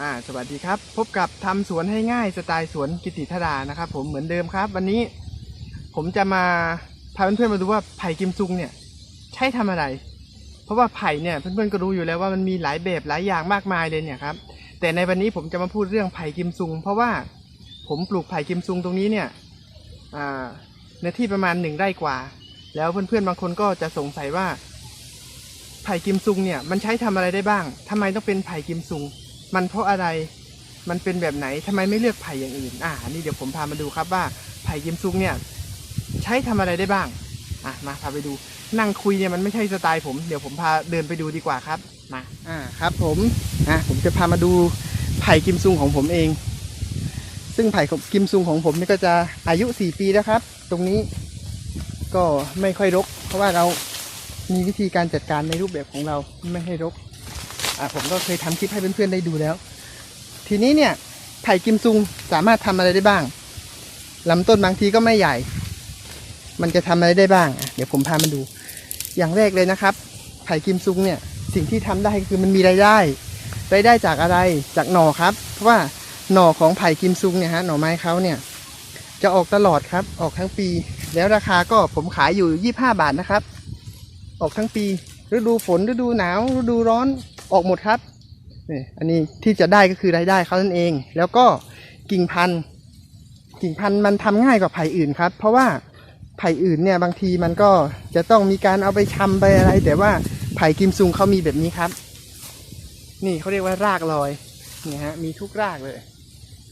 อ่าสวัสดีครับ พบกับทำสวนให้ง่ายสไตล์สวนกิติธดานะครับ ผมเหมือนเดิมครับ วันนี้ผมจะมาพาเพื่อนๆมาดูว่าไผ่กิมซุงเนี่ย ใช้ทำอะไร เพราะว่าไผ่เนี่ยเพื่อนๆก็รู้อยู่แล้วว่ามันมีหลายแบบหลายอย่างมากมายเลยเนี่ยครับแต่ในวันนี้ผมจะมาพูดเรื่องไผ่กิมซุง เพราะว่าผมปลูกไผ่กิมซุงตรงนี้เนี่ยอ่าในที่ประมาณหนึ่งไร่กว่า แล้วเพื่อนๆบางคนก็จะสงสัยว่าไผ่กิมซุงเนี่ยมันใช้ทำอะไรได้บ้างทำไมต้องเป็นไผ่กิมซุง มันเพราะอะไรมันเป็นแบบไหนทำไมไม่เลือกไผ่อย่างอื่น อ่า นี่เดี๋ยวผมพามาดูครับว่าไผ่กิมซุงเนี่ย ใช้ทำอะไรได้บ้าง อะ มาพาไปดู นั่งคุยเนี่ยมันไม่ใช่สไตล์ผม เดี๋ยวผมพาเดินไปดูดีกว่าครับ มา อ่า ครับผม อะ ผมจะพามาดูไผ่กิมซุงของผมเอง ซึ่งไผ่กิมซุงของผมนี่ก็จะอายุ 4 ปีแล้วครับ ตรงนี้ก็ไม่ค่อยรก เพราะว่าเรามีวิธีการจัดการในรูปแบบของเราไม่ให้รก ผมก็เคยทำคลิปให้เพื่อนๆได้ดูแล้ว ทีนี้เนี่ยไผ่กิมซุงสามารถทำอะไรได้บ้างลำต้นบางทีก็ไม่ใหญ่ มันจะทำอะไรได้บ้าง เดี๋ยวผมพามาดู อย่างแรกเลยนะครับ ไผ่กิมซุงเนี่ยสิ่งที่ทำได้คือมันมีรายได้รายได้จากอะไรจากหน่อครับ เพราะว่าหน่อของไผ่กิมซุงเนี่ยฮะหน่อไม้เขาเนี่ยจะออกตลอดครับออกทั้งปี แล้วราคาก็ผมขายอยู่ 25 บาทนะครับ ออกทั้งปีฤดูฝนฤดูหนาวฤดูร้อน ออกหมดครับนี่อันนี้ที่จะได้ก็คือรายได้เขานั่นเอง แล้วก็กิ่งพันธุ์กิ่งพันธุ์มันทำง่ายกว่าไผ่อื่นครับ เพราะว่าไผ่อื่นเนี่ยบางทีมันก็จะต้องมีการเอาไปชำไปอะไร แต่ว่าไผ่กิมซุงเขามีแบบนี้ครับ นี่เขาเรียกว่ารากลอยเนี่ยฮะมีทุกรากเลย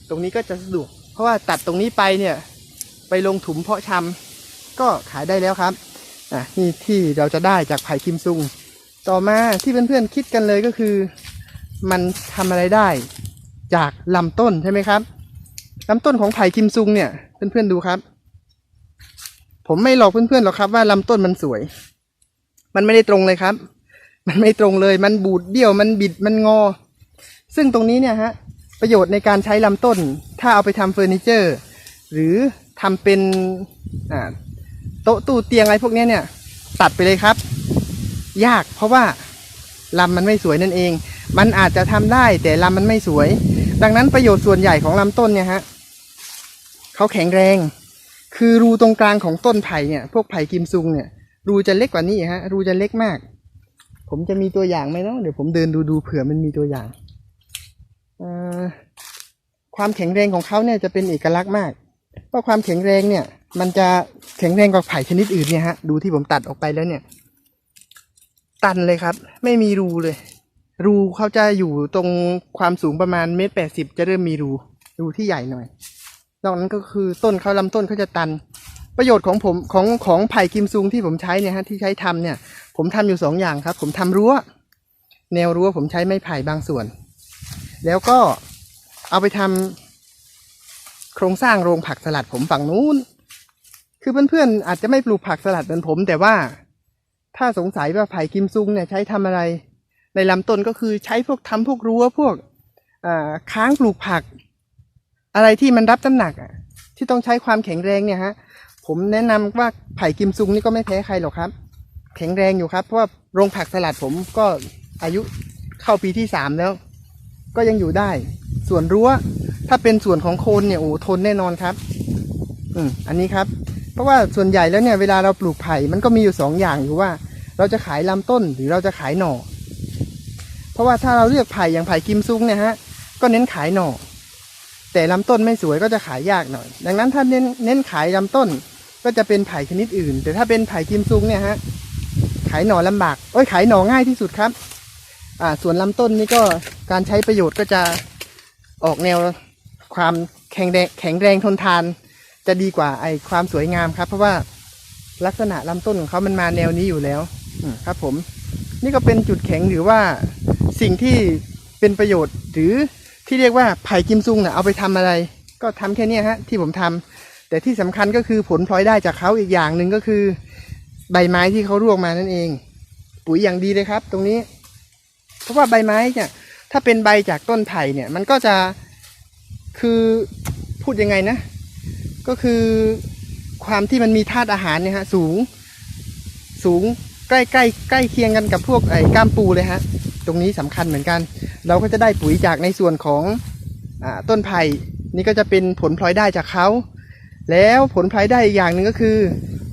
ตรงนี้ก็จะสะดวกเพราะว่าตัดตรงนี้ไปเนี่ย ไปลงถุมเพาะชำก็ขายได้แล้วครับอะนี่ที่เราจะได้จากไผ่คิมซุง ต่อมาที่เพื่อนๆคิดกันเลยก็คือ มันทำอะไรได้จากลำต้นใช่ไหมครับลำต้นของไผ่คิมซุงเนี่ยเพื่อนๆดูครับ ผมไม่หลอกเพื่อนๆหรอกครับว่าลำต้นมันสวย มันไม่ได้ตรงเลยครับ มันไม่ตรงเลย มันบูดเบี้ยวมันบิดมันงอ ซึ่งตรงนี้เนี่ยฮะประโยชน์ในการใช้ลำต้น ถ้าเอาไปทำเฟอร์นิเจอร์ หรือทำเป็นโต๊ะตู้เตียงอะไรพวกนี้เนี่ย ตัดไปเลยครับ ยาก เพราะว่าลำมันไม่สวยนั่นเอง มันอาจจะทำได้แต่ลำมันไม่สวย ดังนั้นประโยชน์ส่วนใหญ่ของลำต้นเนี่ยฮะเขาแข็งแรง คือรูตรงกลางของต้นไผ่เนี่ย พวกไผ่กิมซุงเนี่ย รูจะเล็กกว่านี้ฮะ รูจะเล็กมาก ผมจะมีตัวอย่างไหมเนาะเดี๋ยวผมเดินดูดูเผื่อมันมีตัวอย่างความแข็งแรงของเขาเนี่ยจะเป็นเอกลักษณ์มาก เพราะความแข็งแรงเนี่ย มันจะแข็งแรงกว่าไผ่ชนิดอื่นเนี่ยฮะ ดูที่ผมตัดออกไปแล้วเนี่ย ตันเลยครับ ไม่มีรูเลย รูเขาจะอยู่ตรงความสูงประมาณเมตรแปดสิบจะเริ่มมีรู รูที่ใหญ่หน่อยนอกนั้นก็คือต้นเขาลำต้นเขาจะตัน ประโยชน์ของผมของของไผ่กิมซุงที่ผมใช้เนี่ยฮะที่ใช้ทำเนี่ย ผมทำอยู่สองอย่างครับ ผมทำรั้ว แนวรั้วผมใช้ไม้ไผ่บางส่วน แล้วก็เอาไปทำโครงสร้างโรงผักสลัดผมฝั่งนู้น คือเพื่อนๆอาจจะไม่ปลูกผักสลัดเหมือนผม แต่ว่า ถ้าสงสัยว่าไผ่กิมซุงเนี่ยใช้ทำอะไร ในลำต้นก็คือใช้พวกทำพวกรั้วพวกค้างปลูกผัก อะไรที่มันรับน้ำหนักอะที่ต้องใช้ความแข็งแรงเนี่ยฮะผมแนะนำว่าไผ่กิมซุงนี่ก็ไม่แพ้ใครหรอกครับ แข็งแรงอยู่ครับ เพราะว่าโรงผักสลัดผมก็อายุเข้าปีที่สามแล้ว ก็ยังอยู่ได้ ส่วนรั้วถ้าเป็นส่วนของโคนเนี่ยโอ้ทนแน่นอนครับ อืมอันนี้ครับ เพราะว่าส่วนใหญ่แล้วเนี่ยเวลาเราปลูกไผ่มันก็มีอยู่สองอย่างอยู่ว่า เราจะขายลำต้นหรือเราจะขายหน่อ เพราะว่าถ้าเราเลือกไผ่อย่างไผ่กิมซุงเนี่ยฮะ ก็เน้นขายหน่อ แต่ลำต้นไม่สวยก็จะขายยากหน่อย ดังนั้นถ้าเน้นเน้นขายลำต้นก็จะเป็นไผ่ชนิดอื่น แต่ถ้าเป็นไผ่กิมซุงเนี่ยฮะ ขายหน่อลำบากโอ้ยขายหน่อง่ายที่สุดครับ อ่า ส่วนลำต้นนี่ก็การใช้ประโยชน์ก็จะออกแนวความแข็งแรงแข็งแรงทนทานจะดีกว่าไอความสวยงามครับ เพราะว่าลักษณะลำต้นของเขามันมาแนวนี้อยู่แล้ว ครับผม นี่ก็เป็นจุดแข็งหรือว่าสิ่งที่เป็นประโยชน์หรือที่เรียกว่าไผ่กิมซุงเนะ่ะเอาไปทำอะไร ก็ทำแค่นี้ฮะที่ผมทำแต่ที่สำคัญก็คือผลพลอยได้จากเขาอีกอย่างหนึ่งก็คือ ใบไม้ที่เขาร่วงมานั่นเอง ปุ๋ยอย่างดีเลยครับ ตรงนี้ เพราะว่าใบไม้เนี่ยถ้าเป็นใบจากต้นไผ่เนี่ยมันก็จะคือพูดยังไงนะ ก็คือความที่มันมีธาตุอาหารเนี่ยฮะสูงสูง ใกล้ใกล้ใกล้เคียงกันกับพวกไอ้ก้ามปูเลยฮะ ตรงนี้สำคัญเหมือนกัน เราก็จะได้ปุ๋ยจากในส่วนของอต้นไผ่นี่ก็จะเป็นผลพลอยได้จากเขาแล้วผลพลอยได้อีกอย่างหนึ่งก็คือ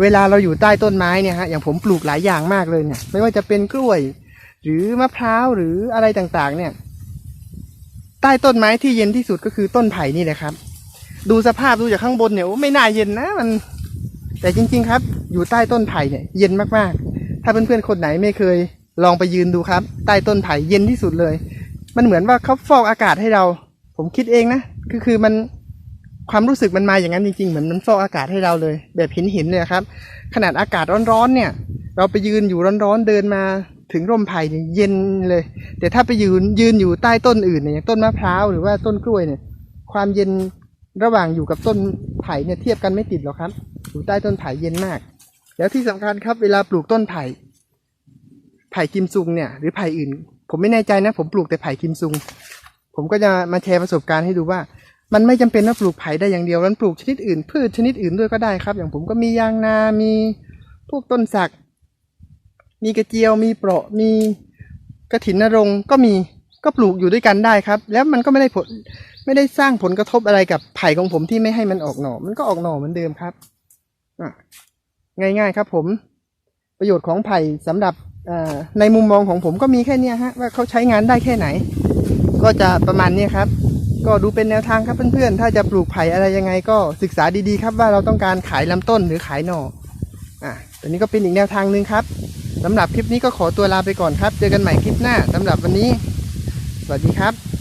เวลาเราอยู่ใต้ต้นไม้เนี่ยฮะอย่างผมปลูกหลายอย่างมากเลยเนี่ย ไม่ว่าจะเป็นกล้วย หรือมะพร้าวหรืออะไรต่างๆ เนี่ย ใต้ต้นไม้ที่เย็นที่สุดก็คือต้นไผ่นี่แหละครับ ดูสภาพดูจากข้างบนเนี่ยโอ้ไม่น่าเย็นนะมัน แต่จริง ๆ ครับ อยู่ใต้ต้นไผ่เนี่ย เย็นมากๆ ถ้าเพื่อนๆคนไหนไม่เคยลองไปยืนดูครับ ใต้ต้นไผ่เย็นที่สุดเลย มันเหมือนว่าเขาฟอกอากาศให้เรา ผมคิดเองนะคือคือมันความรู้สึกมันมาอย่างนั้นจริงๆ เหมือนมันฟอกอากาศให้เราเลย แบบห็นห็นๆเลยครับ ขนาดอากาศร้อนๆเนี่ย เราไปยืนอยู่ร้อนๆเดินมาถึงร่มไผ่เนี่ยเย็นเลย แต่ถ้าไปยืนยืนอยู่ใต้ต้นอื่นเนี่ยอย่างต้นมะพร้าวหรือว่าต้นกล้วยเนี่ย ความเย็นระหว่างอยู่กับต้นไผ่เนี่ยเทียบกันไม่ติดหรอกครับ อยู่ใต้ต้นไผ่เย็นมาก แล้วที่สำคัญครับเวลาปลูกต้นไผ่ ไผ่กิมซุงเนี่ยหรือไผ่อื่น ผมไม่แน่ใจนะ ผมปลูกแต่ไผ่กิมซุง ผมก็จะมาแชร์ประสบการณ์ให้ดูว่า มันไม่จำเป็นว่าปลูกไผ่ได้อย่างเดียวมันปลูกชนิดอื่น พืชชนิดอื่นด้วยก็ได้ครับ อย่างผมก็มียางนา มีพวกต้นสัก มีกระเจียว มีเปราะ มีกระถินนรงก็มีก็ปลูกอยู่ด้วยกันได้ครับ แล้วมันก็ไม่ได้ผลไม่ได้สร้างผลกระทบอะไรกับไผ่ของผมที่ไม่ให้มันออกหน่อ มันก็ออกหน่อเหมือนเดิมครับอะ ง่ายๆครับผมประโยชน์ของไผ่สำหรับในมุมมองของผมก็มีแค่เนี้ยฮะว่าเขาใช้งานได้แค่ไหน ก็จะประมาณเนี้ยครับ ก็ดูเป็นแนวทางครับเพื่อนๆ ถ้าจะปลูกไผ่อะไรยังไงก็ศึกษาดีๆ ครับว่าเราต้องการขายลำต้นหรือขายหน่ออะตัวนี้ก็เป็นอีกแนวทางหนึ่งครับสำหรับคลิปนี้ก็ขอตัวลาไปก่อนครับ เจอกันใหม่คลิปหน้าสำหรับวันนี้ สวัสดีครับ